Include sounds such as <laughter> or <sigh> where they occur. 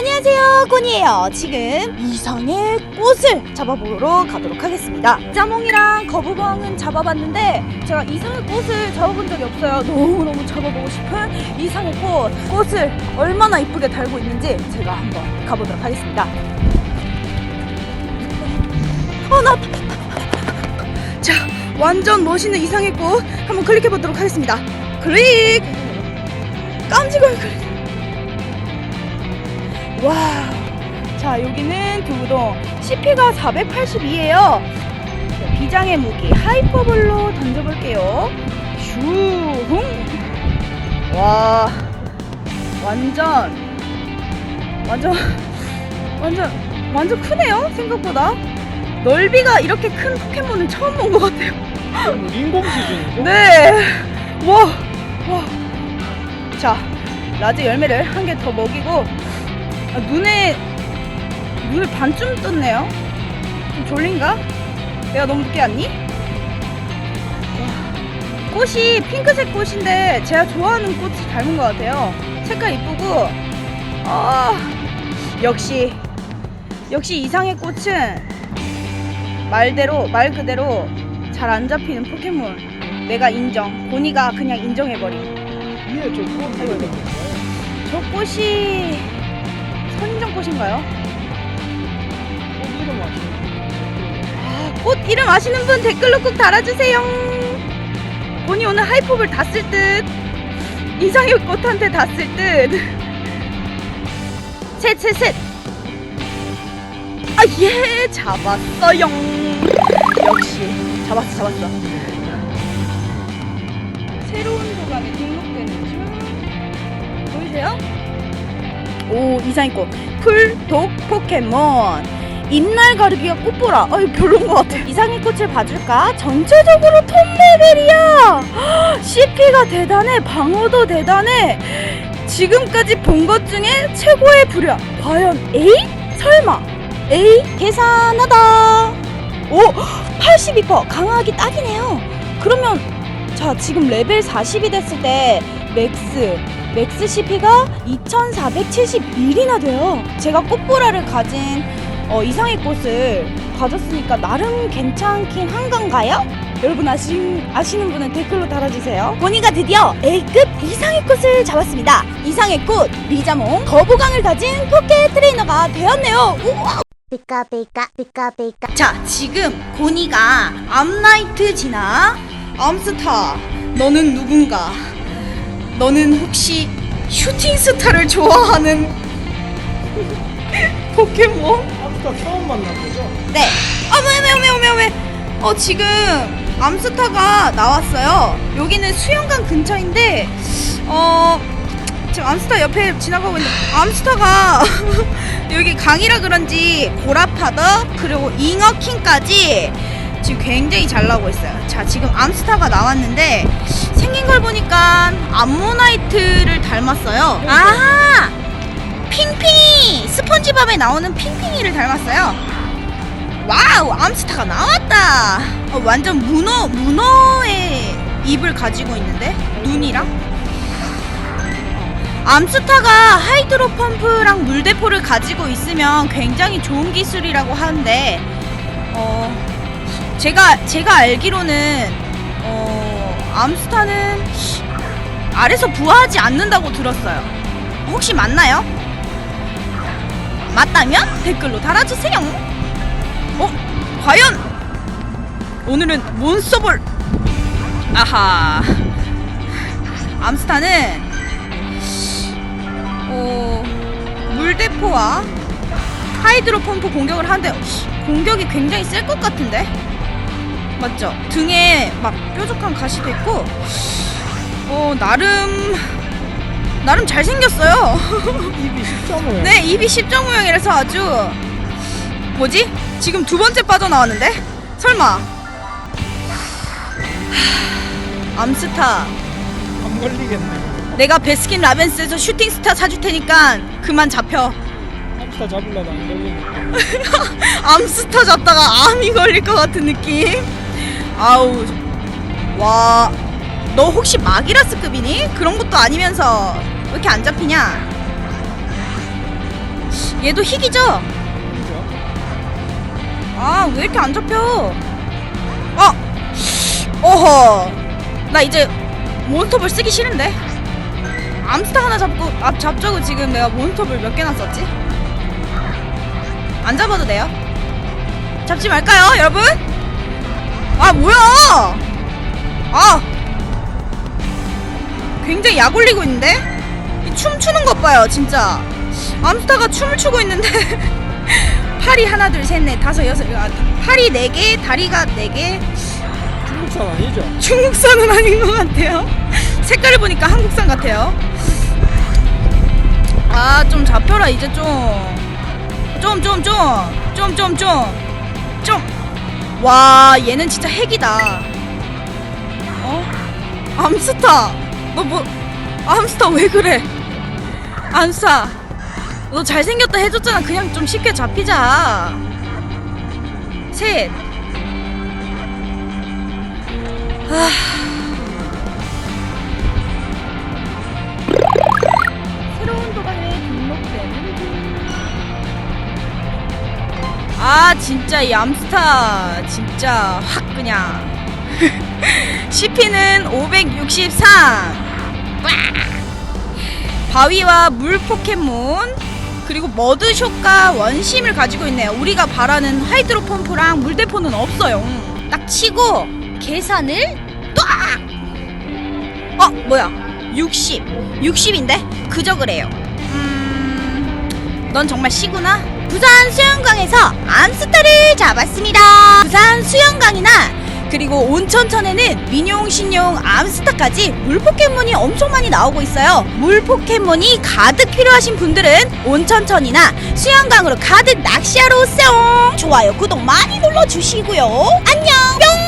안녕하세요 고니에요. 지금 이상의 꽃을 잡아보러 가도록 하겠습니다. 자몽이랑 거북왕은 잡아봤는데 제가 이상의 꽃을 잡아본 적이 없어요. 너무너무 잡아보고 싶은 이상의 꽃 꽃을 얼마나 이쁘게 달고 있는지 제가 한번 가보도록 하겠습니다. 어나 자 완전 멋있는 이상의 꽃 한번 클릭해 보도록 하겠습니다. 클릭! 깜찍한 클릭 와. 자, 여기는 두부동. CP가 482예요. 비장의 무기 하이퍼볼로 던져볼게요. 슈, 흥. 와. 완전, 완전, 완전, 완전 크네요. 생각보다. 넓이가 이렇게 큰 포켓몬은 처음 본 것 같아요. 뭐 인공 수준이죠? 네. 와, 와. 자, 라지 열매를 한 개 더 먹이고 아, 눈에 눈을 반쯤 떴네요. 좀 졸린가? 내가 너무 늦게 왔니? 와, 꽃이 핑크색 꽃인데 제가 좋아하는 꽃이 닮은 것 같아요. 색깔 이쁘고, 아 역시 역시 이상의 꽃은 말대로 말 그대로 잘 안 잡히는 포켓몬. 내가 인정. 고니가 그냥 인정해버림. 위에 저 꽃 이거 있는 저 꽃이 선인장 꽃인가요? 꽃 이름 아시는 아, 꽃 이름 아시는 분 댓글로 꼭 달아주세요. 본이 오늘 하이pop을 다 쓸 듯. 이상의 꽃한테 다 쓸 듯. 셋, 셋, 셋. 아, 예, 잡았어요. 역시, 잡았어, 잡았어. 새로운 도감에 등록되는 중. 보이세요? 오, 이상의 꽃. 풀독 포켓몬. 입날 가르기가 꽃보라. 아유 별론 것 같아. 이상의 꽃을 봐줄까? 전체적으로 톱 레벨이야. CP가 대단해. 방어도 대단해. 지금까지 본 것 중에 최고의 부려. 과연 A? 설마 A 계산하다. 오, 82% 강화하기 딱이네요. 그러면 자 지금 레벨 40이 됐을 때 맥스 맥스 CP가 2,471이나 돼요. 제가 꽃보라를 가진 어, 이상의 꽃을 가졌으니까 나름 괜찮긴 한 건가요? 여러분 아시, 아시는 분은 댓글로 달아주세요. 보니가 드디어 A급 이상의 꽃을 잡았습니다. 이상의 꽃 리자몽 거부강을 가진 포켓 트레이너가 되었네요. 우와! Pika pika pika pika 자, 지금 고니가 암라이트 지나 암스타 너는 누군가? 너는 혹시 슈팅 스타를 좋아하는 포켓몬? 아까 처음 만난 거죠? 네. 어메 어메 어메 어메. 어 지금 암스타가 나왔어요. 여기는 수영관 근처인데 어 지금 암스타 옆에 지나가고 있는데 암스타가 <laughs> 여기 강이라 그런지 고라파더 그리고 잉어킹까지 지금 굉장히 잘 나오고 있어요. 자 지금 암스타가 나왔는데 생긴 걸 보니까 암모나이트를 닮았어요. 아 핑핑이 스펀지밥에 나오는 핑핑이를 닮았어요. 와우 암스타가 나왔다. 어, 완전 문어 문어의 입을 가지고 있는데 눈이랑. 어, 암스타가 하이드로 펌프랑 물대포를 가지고 있으면 굉장히 좋은 기술이라고 하는데 어 제가 제가 알기로는 어 암스타는 알에서 부화하지 않는다고 들었어요. 혹시 맞나요? 맞다면 댓글로 달아주세요. 어? 과연 오늘은 몬스터볼 아하 암스타는 어 물대포와 하이드로 펌프 공격을 하는데 공격이 굉장히 셀 것 같은데 맞죠? 등에 막 뾰족한 가시도 있고 어 나름 나름 잘생겼어요 <laughs> 입이 10.5. 네, 입이 10점 모양이라서 아주 뭐지? 지금 두 번째 빠져나왔는데? 설마 하, <sighs> 암스타 안 걸리겠네. 내가 베스킨 라벤스에서 슈팅 스타 사줄 테니까 그만 잡혀 hamster 잡으려다 안 걸리네. <laughs> 암스타 잡다가 암이 걸릴 것 같은 느낌 아우 와 너 혹시 마기라스급이니? 그런 것도 아니면서 왜 이렇게 안 잡히냐 얘도 희귀죠? 아 왜 이렇게 안 잡혀? 어, 어허, 나 이제 몬스터볼 쓰기 싫은데. 암스타 하나 잡고 아 잡자고 지금 내가 몬스터볼 몇 개나 썼지? 안 잡아도 돼요? 잡지 말까요, 여러분? 아 뭐야? 아 굉장히 약 올리고 있는데? 이 춤추는 것 봐요, 진짜. 암스타가 춤을 추고 있는데 <laughs> 팔이 하나 둘 셋 넷 다섯 여섯 아, 팔이 네 개, 다리가 네 개. 중국산 아니죠? 중국산은 아닌 것 같아요. 색깔을 보니까 한국산 같아요. 아, 좀 잡혀라, 이제 좀. 좀, 좀, 좀. 좀, 좀, 좀. 좀. 와, 얘는 진짜 핵이다. 어? 암스타. 너 뭐, 암스타 왜 그래? 암스타. 너 잘생겼다 해줬잖아. 그냥 좀 쉽게 잡히자. 셋. 새로운 도박에 등록되는 아 진짜 이 암스타 진짜 확 그냥 <laughs> CP는 563 바위와 물 포켓몬 그리고 머드숍과 원심을 가지고 있네요. 우리가 바라는 하이드로 펌프랑 물대포는 없어요. 딱 치고 계산을 딱 어 뭐야? 60 60인데? 그저 그래요. 음 넌 정말 시구나? 부산 수영강에서 암스타를 잡았습니다. 부산 수영강이나 그리고 온천천에는 민용 신용 암스타까지 물 포켓몬이 엄청 많이 나오고 있어요. 물 포켓몬이 가득 필요하신 분들은 온천천이나 수영강으로 가득 낚시하러 오세요. 좋아요 구독 많이 눌러주시고요. 안녕! 뿅